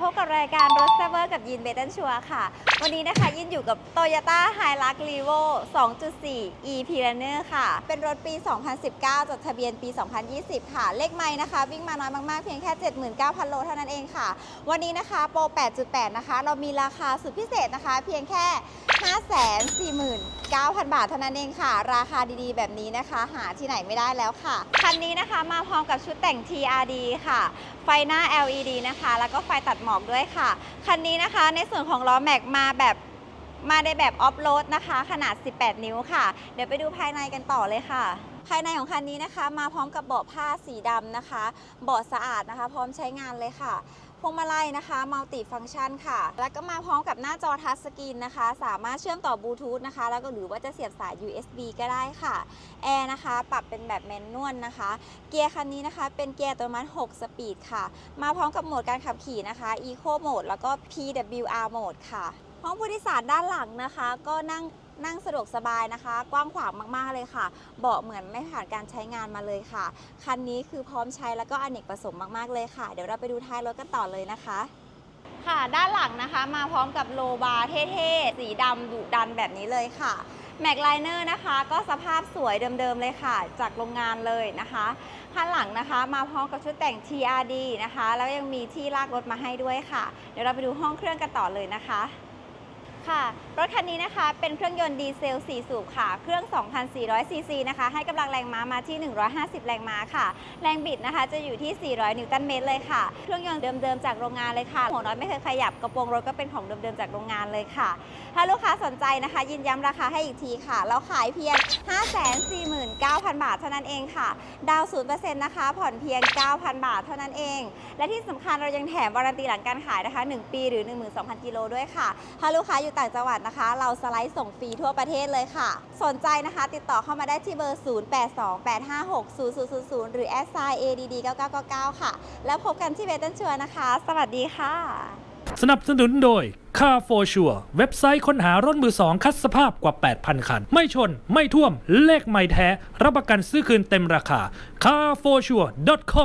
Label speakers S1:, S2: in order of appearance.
S1: พบกับรายการรถเซเวอร์กับยินเบตันชัวค่ะ วันนี้นะคะยินอยู่กับ Toyota Hilux Revo 2.4 e p l a n n e r ค่ะ เป็นรถปี 2019 จดทะเบียนปี 2020 ค่ะ เลขไม้นะคะ วิ่งมาน้อยมาก ๆ เพียงแค่ 79,000 โลเท่านั้นเองค่ะ วันนี้นะคะโปร 8.8 นะคะ เรามีราคาสุดพิเศษนะคะ เพียงแค่549,000 บาทเท่านั้นเองค่ะ ราคาดีๆ แบบนี้นะคะ หาที่ไหนไม่ได้แล้วค่ะ คันนี้นะคะมาพร้อมกับชุดแต่ง TRD ค่ะ ไฟหน้า LED นะคะ แล้วก็ไฟตัดหมอกด้วยค่ะ คันนี้นะคะในส่วนของล้อแม็กมาแบบมาในแบบออฟโรดนะคะ ขนาด 18 นิ้วค่ะ เดี๋ยวไปดูภายในกันต่อเลยค่ะ ภายในของคันนี้นะคะ มาพร้อมกับเบาะผ้าสีดำนะคะ เบาะสะอาดนะคะ พร้อมใช้งานเลยค่ะ วงมาลัยนะคะมัลติฟังก์ชันค่ะ แล้วก็มาพร้อมกับหน้าจอทัชสกรีนนะคะ สามารถเชื่อมต่อบลูทูธนะคะ แล้วก็หรือว่าจะเสียบสาย USB ก็ได้ค่ะแอร์นะคะ ปรับเป็นแบบแมนนวลนะคะ เกียร์คันนี้นะคะ เป็นเกียร์อัตโนมัติ6สปีดค่ะ มาพร้อมกับโหมดการขับขี่นะคะ Eco Mode แล้วก็ PWR Mode ค่ะ ห้องผู้โดยสารด้านหลังนะคะ ก็นั่งนั่งสะดวกสบายนะคะ กว้างขวางมากๆเลยค่ะ เบาะเหมือนไม่ผ่านการใช้งานมาเลยค่ะ คันนี้คือพร้อมใช้แล้วก็อเนกประสงค์มากๆเลยค่ะ เดี๋ยวเราไปดูท้ายรถกันต่อเลยนะคะ ค่ะ ด้านหลังนะคะ มาพร้อมกับโลบาร์เท่ๆ สีดำดุดันแบบนี้เลยค่ะแม็กไลเนอร์นะคะ ก็สภาพสวยเดิมๆเลยค่ะ จากโรงงานเลยนะคะข้างหลังนะคะ มาพร้อมกับชุดแต่ง TRD นะคะ แล้วยังมีที่ลากรถมาให้ด้วยค่ะ เดี๋ยวเราไปดูห้องเครื่องกันต่อเลยนะคะ ค่ะ รถคันนี้นะคะเป็นเครื่องยนต์ดีเซล 4 สูบค่ะ เครื่อง 2,400 ซีซีนะคะ ให้กำลังแรงม้ามาที่ 150 แรงม้าค่ะ แรงบิดนะคะจะอยู่ที่ 400 นิวตันเมตรเลยค่ะ เครื่องยนต์เดิมๆ จากโรงงานเลยค่ะ หัวน็อตไม่เคยขยับ กระโปรงรถก็เป็นของเดิมๆ จากโรงงานเลยค่ะ ถ้าลูกค้าสนใจนะคะ ยินย้ำราคาให้อีกทีค่ะ เราขายเพียง 549,000 บาทเท่านั้นเองค่ะ ดาวน์0%นะคะ ผ่อนเพียง 9,000 บาทเท่านั้นเอง และที่สำคัญเรายังแถมวารันตีหลังการขายนะคะ 1 ปีหรือ 12,000 กิโลด้วยค่ะ ถ้าลูกค้าอยู่ต่างจังหวัดนะคะ เราสไลด์ส่งฟรีทั่วประเทศเลยค่ะ สนใจนะคะ ติดต่อเข้ามาได้ที่เบอร์ 0828560000 หรือ s i add 9999 ค่ะ แล้วพบกันที่เบตันชัวนะคะ สวัสดีค่ะ
S2: สนับสนุนโดย Car for Sure เว็บไซต์ค้นหารถมือสองคัดสภาพกว่า 8,000 คัน ไม่ชน ไม่ท่วม เลขไม่แท้ รับประกันซื้อคืนเต็มราคา carforsure.com